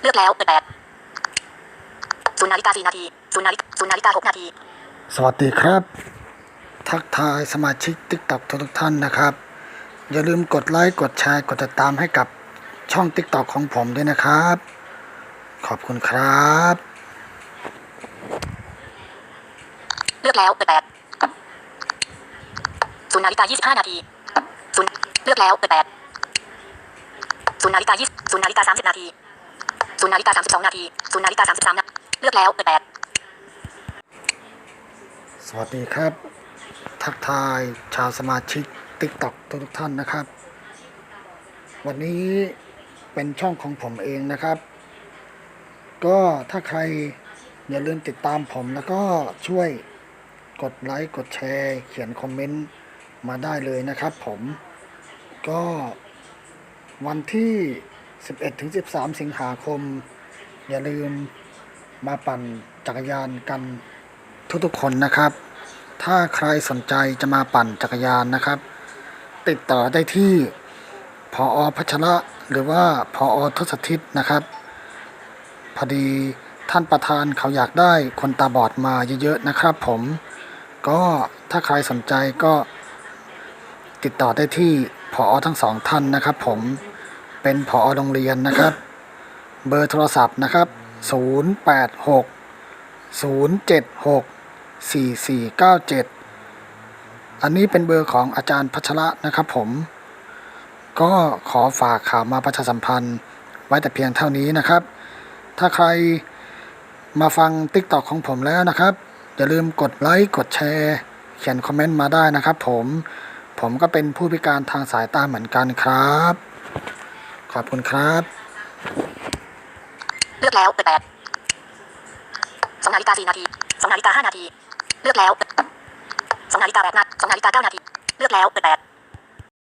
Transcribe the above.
เลือกแล้วเปิดแปดศูนย์นาฬิกาสี่นาทีศูนย์นาฬิกาศูนย์นาฬิกาหกนาที สวัสดีครับ ทักทายสมาชิก t ิ k t o k ทุกๆท่านนะครับ อย่าลืมกดไลค์กดแชร์กดติดตามให้กับช่อง t ิ k t o k ของผมด้วยนะครับ ขอบคุณครับ เลือกแล้วเปิดแปดศูนย์นาฬิกายี่สิบห้านาทีศูนย์เลือกแล้วเปิดแปดศูนย์นาฬิกายี่ศูนย์นาฬิกาสามสิบนาที ศูนย์นาฬิกาสามสิบสองนาทีศูนย์นาฬิกาสามสิบสามนาเลือกแล้วเปิดแปดสวัสดีครับ ทักทายชาวสมาชิก t ิ k t o k ทุกท่านนะครับ วันนี้เป็นช่องของผมเองนะครับ ก็ถ้าใครอย่าลืมติดตามผมแล้วก็ช่วยกดไลค์กดแชร์ เขียนคอมเมนต์มาได้เลยนะครับผมก็วันที่ 11-13 สิงหาคม อย่าลืมมาปั่นจักรยานกันทุกๆคนนะครับ ถ้าใครสนใจจะมาปั่นจักรยานนะครับ ติดต่อได้ที่พออพัชระหรือว่าพออทศทิศนะครับ พอดีท่านประธานเขาอยากได้คนตาบอดมาเยอะๆนะครับผม ก็ถ้าใครสนใจก็ติดต่อได้ที่พออทั้งสองท่านนะครับผม เป็นพอโรงเรียนนะครับ เบอร์โทรศัพท์นะครับ 086 076 4497 อันนี้เป็นเบอร์ของอาจารย์พัชระนะครับผม ก็ขอฝากข่าวมาประชาสัมพันธ์ไว้แต่เพียงเท่านี้นะครับ ถ้าใครมาฟัง t ิ k t o k ของผมแล้วนะครับ อย่าลืมกดไลค์กดแชร์ เขียนคอมเมนต์มาได้นะครับผม ผมก็เป็นผู้พิการทางสายตาเหมือนกันครับ ขอบคุณครับ เลือกแล้วเปิดแปดสองนาฬิกาสี่นาทีสองนาฬิกาห้านาที เลือกแล้วสองนาฬิกาแปดนาทีสองนาฬิกาเก้านาที เลือกแล้วเปิดแปด